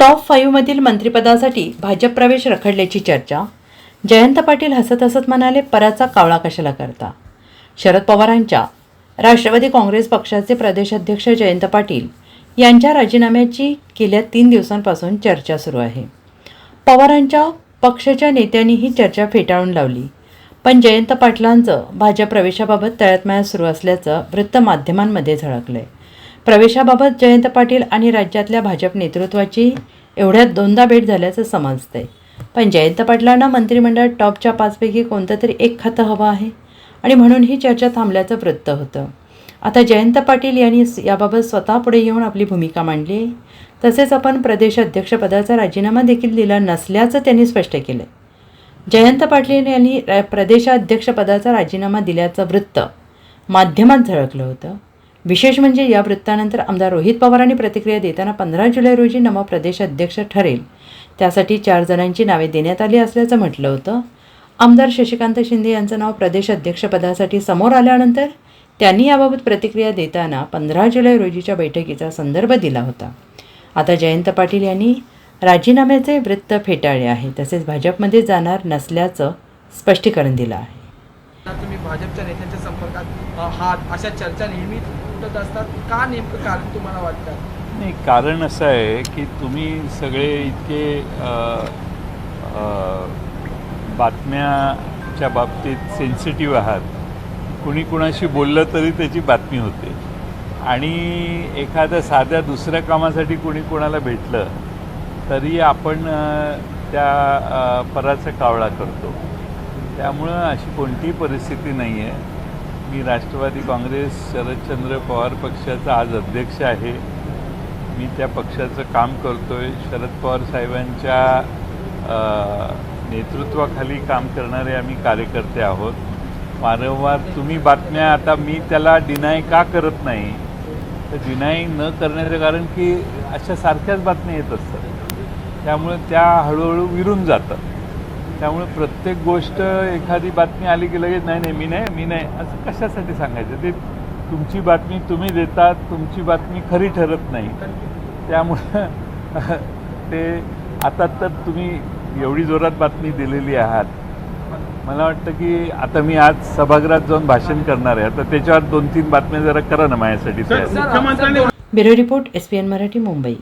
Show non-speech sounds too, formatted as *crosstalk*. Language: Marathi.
टॉप फाईव्हमधील मंत्रिपदासाठी भाजप प्रवेश रखडल्याची चर्चा. जयंत पाटील हसत हसत म्हणाले पराचा कावळा कशाला करता? शरद पवारांच्या राष्ट्रवादी काँग्रेस पक्षाचे प्रदेशाध्यक्ष जयंत पाटील यांच्या राजीनाम्याची गेल्या तीन दिवसांपासून चर्चा सुरू आहे. पवारांच्या पक्षाच्या नेत्यांनी ही चर्चा फेटाळून लावली. पण जयंत पाटलांचं भाजप प्रवेशाबाबत तळ्यातमळ्यात सुरू असल्याचं वृत्तमाध्यमांमध्ये झळकलंय. प्रवेशाबाबत जयंत पाटील आणि राज्यातल्या भाजप नेतृत्वाची एवढ्यात दोनदा भेट झाल्याचं समजतंय. पण जयंत पाटलांना मंत्रिमंडळात टॉपच्या पाचपैकी कोणतं तरी एक खातं हवं आहे आणि म्हणून ही चर्चा थांबल्याचं वृत्त होतं. आता जयंत पाटील यांनी याबाबत स्वतः पुढे येऊन आपली भूमिका मांडली. आहे तसेच आपण प्रदेश अध्यक्षपदाचा राजीनामा देखील दिला नसल्याचं त्यांनी स्पष्ट केलं जयंत पाटील यांनी प्रदेशाध्यक्षपदाचा राजीनामा दिल्याचं वृत्त माध्यमात झळकलं होतं. विशेष म्हणजे या वृत्तानंतर आमदार रोहित पवारांनी प्रतिक्रिया देताना पंधरा जुलै रोजी नवा प्रदेशाध्यक्ष ठरेल. त्यासाठी चार जणांची नावे देण्यात आली असल्याचं म्हटलं होतं. आमदार शशिकांत शिंदे यांचं नाव प्रदेश अध्यक्षपदासाठी समोर आल्यानंतर त्यांनी याबाबत प्रतिक्रिया देताना पंधरा जुलै रोजीच्या बैठकीचा संदर्भ दिला होता. आता जयंत पाटील यांनी राजीनाम्याचे वृत्त फेटाळले आहे. तसेच भाजपमध्ये जाणार नसल्याचं स्पष्टीकरण दिलं आहे. तुम्ही भाजपच्या नेत्यांच्या संपर्कात हा अशा चर्चा नेहमी उमटत असतात का नेमकं कारण तुम्हाला वाटतं? नाही कारण असं आहे की तुम्ही सगळे इतके बातम्याच्या बाबतीत सेन्सिटिव्ह आहात. कुणी कुणाशी बोललं तरी त्याची बातमी होते. आणि एखाद्या साध्या दुसऱ्या कामासाठी कुणी कोणाला भेटलं तरी आपण त्या पराचा कावळा करतो. त्यामुळं अशी कोणतीही परिस्थिती नाही आहे मी राष्ट्रवादी काँग्रेस शरदचंद्र पवार पक्षाचा आज अध्यक्ष आहे. मी त्या पक्षाचं काम करतो आहे शरद पवार साहेबांच्या नेतृत्वाखाली काम करणारे आम्ही कार्यकर्ते आहोत. वारंवार तुम्ही बातम्या आता मी त्याला डिनाय का करत नाही? तर डिनाय न करण्याचं कारण की अशा सारख्याच बातम्या येत असतात. त्यामुळे त्या हळूहळू विरून जातात. त्यामुळे प्रत्येक गोष्ट एखादी बातमी आली की लगेच नाही नाही मी नाही मी नाही. असं कशासाठी सांगायचं? ते तुमची बातमी तुम्ही देतात तुमची बातमी खरी ठरत नाही. त्यामुळं *laughs* ते आता तर तुम्ही एवढी जोरात बातमी दिलेली आहात. मला वाटतं की आता मी आज सभागृहात जाऊन भाषण करणार आहे. आता त्याच्यावर दोन तीन बातम्या जरा करा ना माझ्यासाठी. Bureau report S P N Marathi Mumbai.